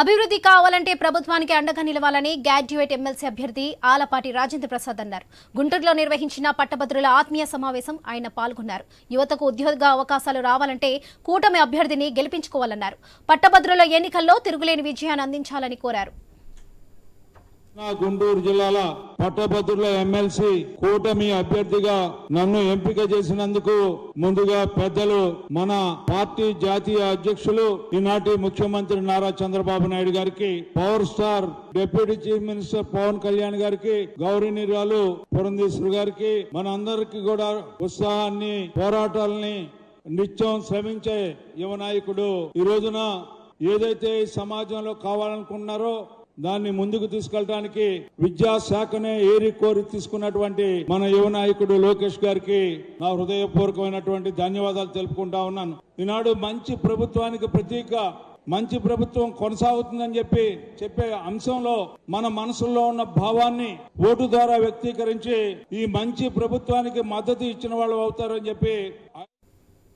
అభివృద్ధి కావాలంటే ప్రభుత్వానికి అండగా నిలవాలని గ్రాడ్యుయేట్ ఎమ్మెల్సీ అభ్యర్థి ఆలపాటి రాజేంద్ర ప్రసాద్ అన్నారు. గుంటూరులో నిర్వహించిన పట్టభద్రుల ఆత్మీయ సమావేశం ఆయన పాల్గొన్నారు. యువతకు ఉద్యోగ అవకాశాలు రావాలంటే కూటమి అభ్యర్థిని గెలిపించుకోవాలన్నారు. పట్టభద్రుల ఎన్నికల్లో తిరుగులేని విజయాన్ని అందించాలని కోరారు. గుంటూరు జిల్లాల పట్టభద్రుల ఎమ్మెల్సీ కూటమి అభ్యర్థిగా నన్ను ఎంపిక చేసినందుకు ముందుగా పెద్దలు మన పార్టీ జాతీయ అధ్యక్షులు ఈనాటి ముఖ్యమంత్రి నారా చంద్రబాబు నాయుడు గారికి power star deputy chief minister Pavan Kalyan గారికి గౌరీనిరాలు పురంధేశ్వరి గారికి మనందరికి కూడా ఉత్సాహాన్ని పోరాటాలని నిత్యం శ్రమించే యువ నాయకుడు. ఈ రోజున ఏదైతే సమాజంలో కావాలనుకున్నారో దాన్ని ముందుకు తీసుకెళ్ళడానికి విద్యా శాఖనే ఏరి కోరి తీసుకున్నటువంటి మన యువ నాయకుడు లోకేష్ గారికి నా హృదయపూర్వకమైనటువంటి ధన్యవాదాలు తెలుపుకుంటా ఉన్నాను. ఈనాడు మంచి ప్రభుత్వానికి ప్రతీక మంచి ప్రభుత్వం కొనసాగుతుందని చెప్పి చెప్పే అంశంలో మన మనసులో ఉన్న భావాన్ని ఓటు ద్వారా వ్యక్తీకరించి ఈ మంచి ప్రభుత్వానికి మద్దతు ఇచ్చిన వాళ్ళు అవుతారని చెప్పి